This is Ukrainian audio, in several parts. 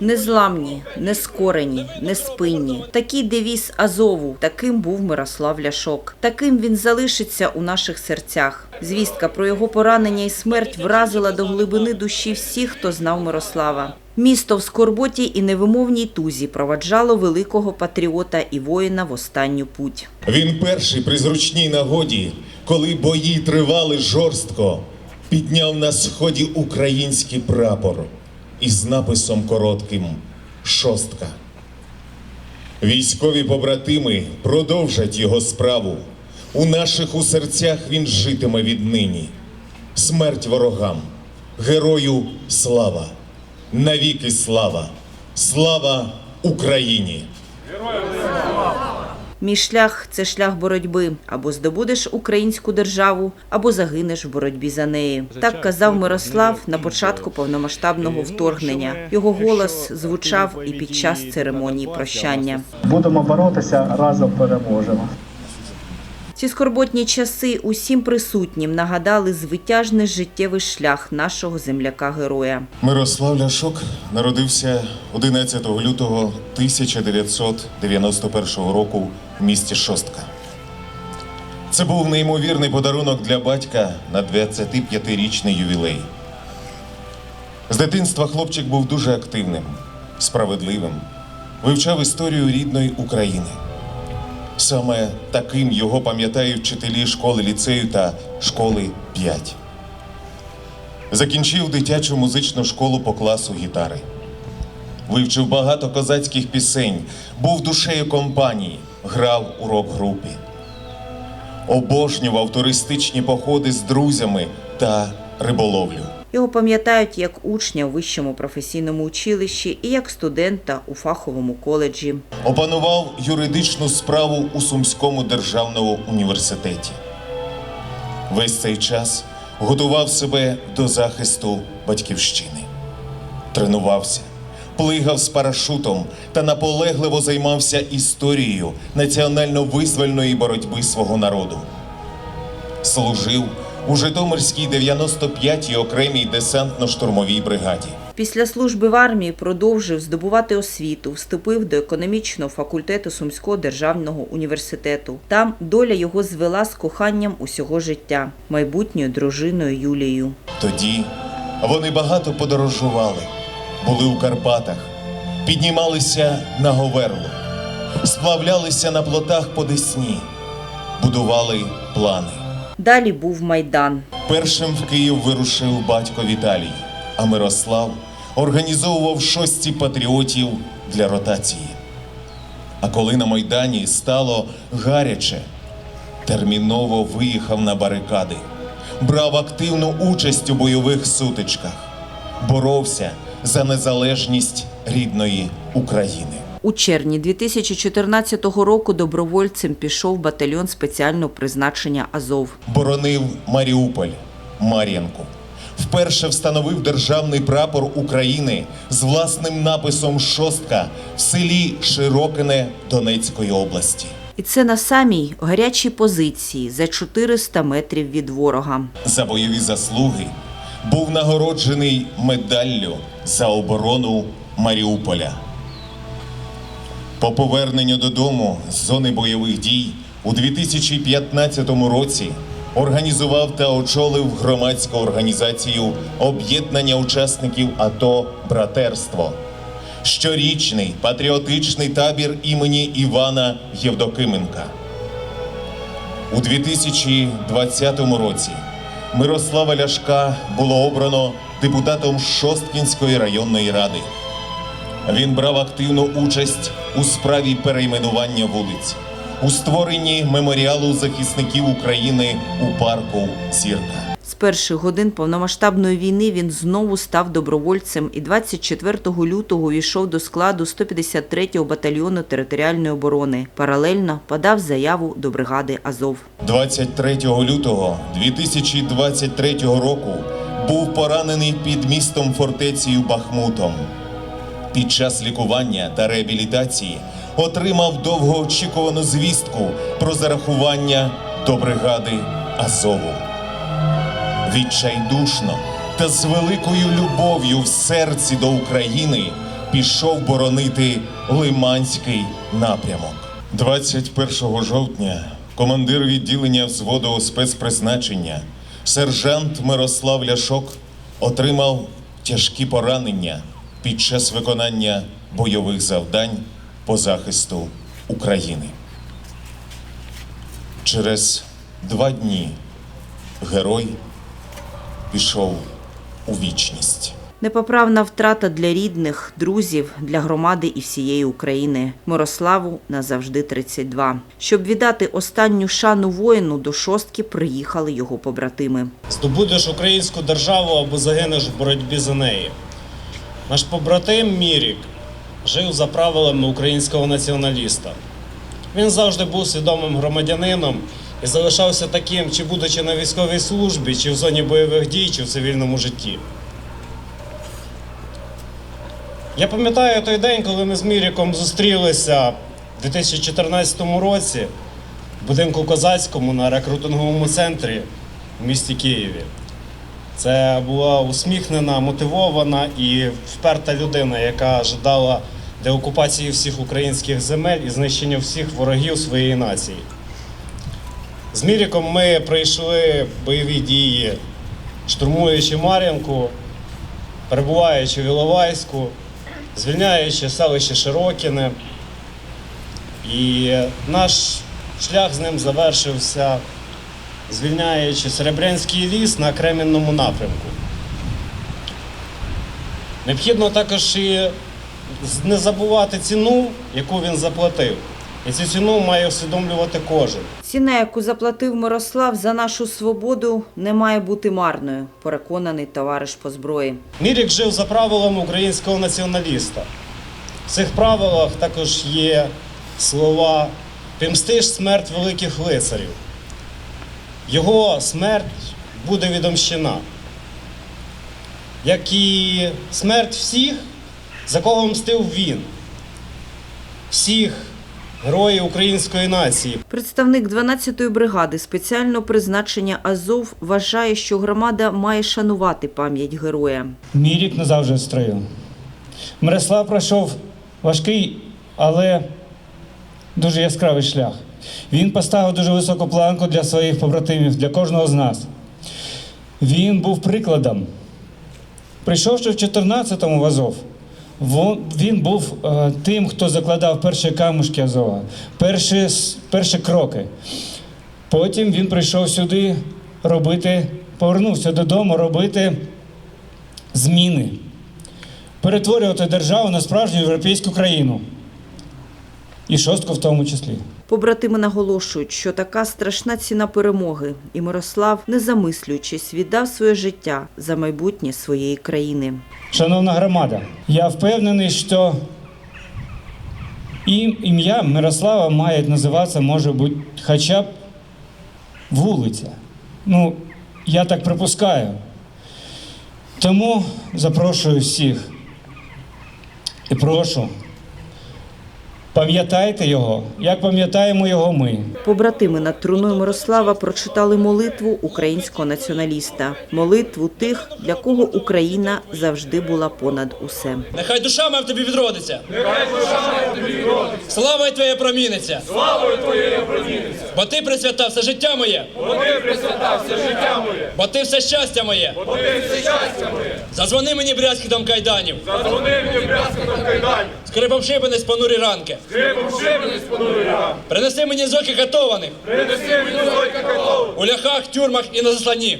Незламні, нескорені, неспинні. Такий девіз Азову. Таким був Мирослав Ляшок. Таким він залишиться у наших серцях. Звістка про його поранення і смерть вразила до глибини душі всіх, хто знав Мирослава. Місто в скорботі і невимовній тузі проваджало великого патріота і воїна в останню путь. Він перший при зручній нагоді, коли бої тривали жорстко, підняв на сході український прапор із написом коротким Шостка. Військові побратими продовжать його справу. У наших у серцях він житиме віднині. Смерть ворогам, герою слава, навіки слава, слава Україні! Мій шлях це шлях боротьби. Або здобудеш українську державу, або загинеш в боротьбі за неї. Так казав Мирослав на початку повномасштабного вторгнення. Його голос звучав і під час церемонії прощання. Будемо боротися, разом переможемо. Ці скорботні часи усім присутнім нагадали звитяжний життєвий шлях нашого земляка-героя. Мирослав Ляшок народився 11 лютого 1991 року місті Шостка. Це був неймовірний подарунок для батька на 25-річний ювілей. З дитинства хлопчик був дуже активним, справедливим, вивчав історію рідної України. Саме таким його пам'ятають вчителі школи ліцею та школи 5. Закінчив дитячу музичну школу по класу гітари. Вивчив багато козацьких пісень, був душею компанії, грав у рок-групі. Обожнював туристичні походи з друзями та риболовлю. Його пам'ятають як учня у вищому професійному училищі і як студента у фаховому коледжі. Опанував юридичну справу у Сумському державному університеті. Весь цей час готував себе до захисту батьківщини. Тренувався, плигав з парашутом та наполегливо займався історією національно-визвольної боротьби свого народу. Служив у Житомирській 95-й окремій десантно-штурмовій бригаді. Після служби в армії продовжив здобувати освіту, вступив до економічного факультету Сумського державного університету. Там доля його звела з коханням усього життя, майбутньою дружиною Юлією. Тоді вони багато подорожували, були у Карпатах, піднімалися на Говерло, сплавлялися на плотах по Десні, будували плани. Далі був Майдан. Першим в Київ вирушив батько Віталій, а Мирослав організовував шості патріотів для ротації. А коли на Майдані стало гаряче, терміново виїхав на барикади, брав активну участь у бойових сутичках, боровся за незалежність рідної України. У червні 2014 року добровольцем пішов батальйон спеціального призначення Азов. боронив Маріуполь, Мар'янку. Вперше встановив державний прапор України з власним написом Шостка в селі Широкине Донецької області. І це на самій гарячій позиції за 400 метрів від ворога. За бойові заслуги був нагороджений медаллю за оборону Маріуполя. По поверненню додому з зони бойових дій у 2015 році організував та очолив громадську організацію об'єднання учасників АТО Братерство. Щорічний патріотичний табір імені Івана Євдокименка. У 2020 році Мирослава Ляшка було обрано депутатом Шосткінської районної ради. Він брав активну участь у справі перейменування вулиць, у створенні меморіалу захисників України у парку Зірка. З перших годин повномасштабної війни він знову став добровольцем і 24 лютого увійшов до складу 153-го батальйону територіальної оборони. Паралельно подав заяву до бригади Азов. 23 лютого 2023 року був поранений під містом фортецею Бахмутом. Під час лікування та реабілітації отримав довгоочікувану звістку про зарахування до бригади Азову. Відчайдушно та з великою любов'ю в серці до України пішов боронити Лиманський напрямок. 21 жовтня командир відділення взводу спецпризначення сержант Мирослав Ляшок отримав тяжкі поранення під час виконання бойових завдань по захисту України. Через два дні герой пішов у вічність. Непоправна втрата для рідних, друзів, для громади і всієї України. Мирославу назавжди 32. Щоб віддати останню шану воїну, до шостки приїхали його побратими. Здобудеш українську державу або загинеш в боротьбі за неї. Наш побратим Мірік жив за правилами українського націоналіста. Він завжди був свідомим громадянином і залишався таким, чи будучи на військовій службі, чи в зоні бойових дій, чи в цивільному житті. Я пам'ятаю той день, коли ми з Міріком зустрілися в 2014 році в будинку Козацькому на рекрутинговому центрі в місті Києві. Це була усміхнена, мотивована і вперта людина, яка жадала деокупації всіх українських земель і знищення всіх ворогів своєї нації. З Міріком ми пройшли бойові дії, штурмуючи Мар'янку, перебуваючи в Іловайську, звільняючи селище Широкіне. І наш шлях з ним завершився, звільняючи Серебрянський ліс на Кремінному напрямку. Необхідно також і не забувати ціну, яку він заплатив. І цю ціну має усвідомлювати кожен. Ціна, яку заплатив Мирослав за нашу свободу, не має бути марною, переконаний товариш по зброї. Мірік жив за правилами українського націоналіста. В цих правилах також є слова «Пімстиш смерть великих лицарів. Його смерть буде відомщена, як і смерть всіх, за кого мстив він, всіх героїв української нації. Представник 12-ї бригади спеціального призначення Азов вважає, що громада має шанувати пам'ять героя. Мій рік назавжди в строю. Мирослав пройшов важкий, але дуже яскравий шлях. Він поставив дуже високу планку для своїх побратимів, для кожного з нас. Він був прикладом. Прийшовши в 14-му в Азов, він був е, тим, хто закладав перші камушки Азова, перші, перші кроки. Потім він прийшов сюди робити, повернувся додому робити зміни, перетворювати державу на справжню європейську країну. І шостку в тому числі. Побратими наголошують, що така страшна ціна перемоги, і Мирослав, не замислюючись, віддав своє життя за майбутнє своєї країни. Шановна громада, я впевнений, що ім'я Мирослава має називатися, може бути, хоча б вулиця. Ну, я так припускаю. Тому запрошую всіх і прошу, пам'ятайте його, як пам'ятаємо його ми. Побратими над труною Мирослава прочитали молитву українського націоналіста, молитву тих, для кого Україна завжди була понад усе. Нехай душа моя в тобі відродиться. Нехай душа моя в тобі відродиться. Слава Твоя проміниться. Слава Твоя проміниться. Бо ти присвята все життя моє. Бо ти присвята все життя моє. Бо ти все щастя моє. Бо ти все щастя моє. Зазвони мені брязкітом кайданів. Зазвони мені брязкітом кайданів. Скрипом шибениць понурі ранки. Скрипом шибениць понурі ранки. Принеси мені зоки катованих. Принеси мені зоки катованих. У ляхах, тюрмах і на засланні.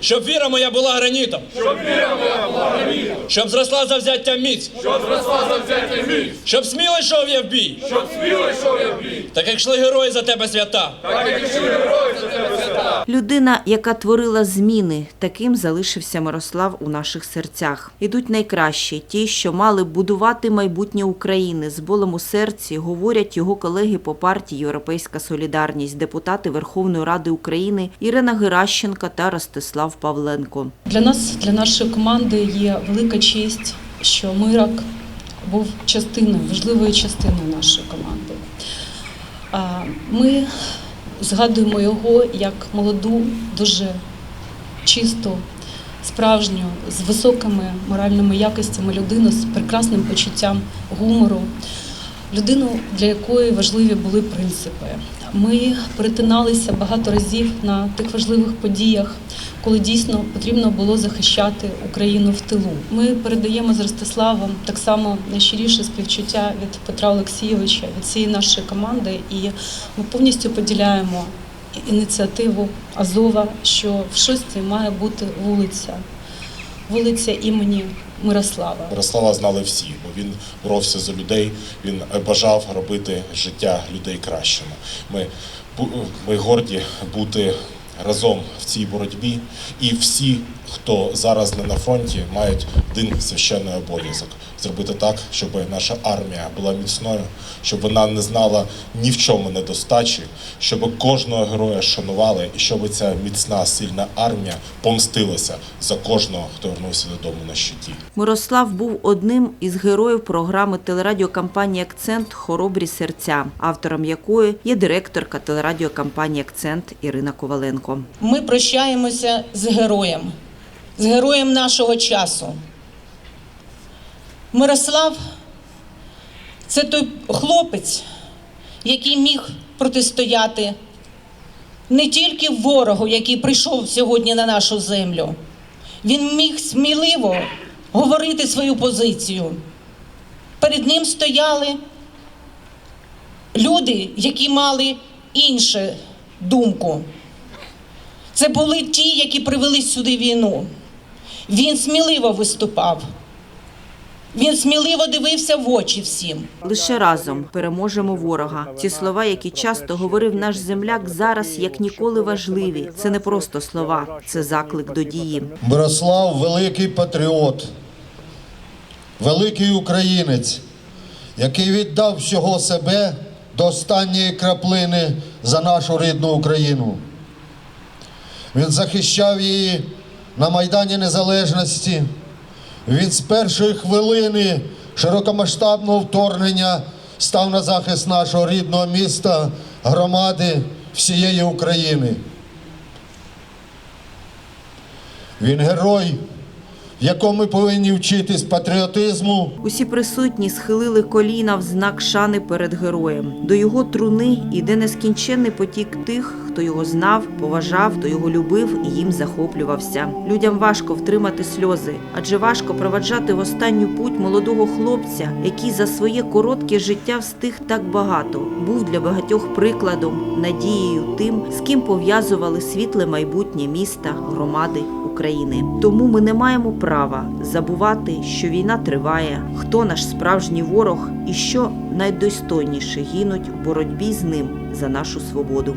Щоб віра моя була гранітом. Щоб віра моя була, щоб зросла завзяття міць. Щоб зросла завзяття міць. Щоб сміло йшов я в бій. Щоб сміло йшов я в бій. Так як йшли герої за тебе свята. Людина, яка творила зміни, таким залишився Мирослав у наших серцях. Ідуть найкращі, ті, що мали будувати майбутнє України. З болем у серці говорять його колеги по партії Європейська Солідарність, депутати Верховної Ради України Ірина Геращенка та Ростислав Павленко. Для нас, для нашої команди, є велика честь, що Мирак був частиною, важливою частиною нашої команди. Ми згадуємо його як молоду, дуже чисту, справжню, з високими моральними якостями людину, з прекрасним почуттям гумору, людину, для якої важливі були принципи. Ми перетиналися багато разів на тих важливих подіях, коли дійсно потрібно було захищати Україну в тилу. Ми передаємо з Ростиславом так само найщиріше співчуття від Петра Олексійовича, від цієї нашої команди, і ми повністю поділяємо ініціативу Азова, що в шості має бути вулиця, вулиця імені Мирослава. Мирослава знали всі, бо він боровся за людей, він бажав робити життя людей кращими. Ми, ми горді бути разом в цій боротьбі, і всі, хто зараз не на фронті, мають один священний обов'язок зробити так, щоб наша армія була міцною, щоб вона не знала ні в чому недостачі, щоб кожного героя шанували, і щоб ця міцна сильна армія помстилася за кожного, хто вернувся додому на щиті. Мирослав був одним із героїв програми телерадіокампанії Акцент Хоробрі серця, автором якої є директорка телерадіокампанії Акцент Ірина Коваленко. Ми прощаємося з героєм, з героєм нашого часу. Мирослав це той хлопець, який міг протистояти не тільки ворогу, який прийшов сьогодні на нашу землю. Він міг сміливо говорити свою позицію. Перед ним стояли люди, які мали іншу думку. Це були ті, які привели сюди війну. Він сміливо виступав. Він сміливо дивився в очі всім. Лише разом переможемо ворога. Ці слова, які часто говорив наш земляк, зараз як ніколи важливі. Це не просто слова, це заклик до дії. Мирослав великий патріот, великий українець, який віддав всього себе до останньої краплини за нашу рідну Україну. Він захищав її на Майдані Незалежності. Він з першої хвилини широкомасштабного вторгнення став на захист нашого рідного міста, громади всієї України. Він герой, якому ми повинні вчитись патріотизму, Усі присутні схилили коліна в знак шани перед героєм. До його труни іде нескінченний потік тих, хто його знав, поважав, хто його любив і їм захоплювався. Людям важко втримати сльози, адже важко проваджати в останню путь молодого хлопця, який за своє коротке життя встиг так багато. Був для багатьох прикладом, надією тим, з ким пов'язували світле майбутнє міста, громади. України. Тому ми не маємо права забувати, що війна триває, хто наш справжній ворог і що найдостойніше гинуть у боротьбі з ним за нашу свободу.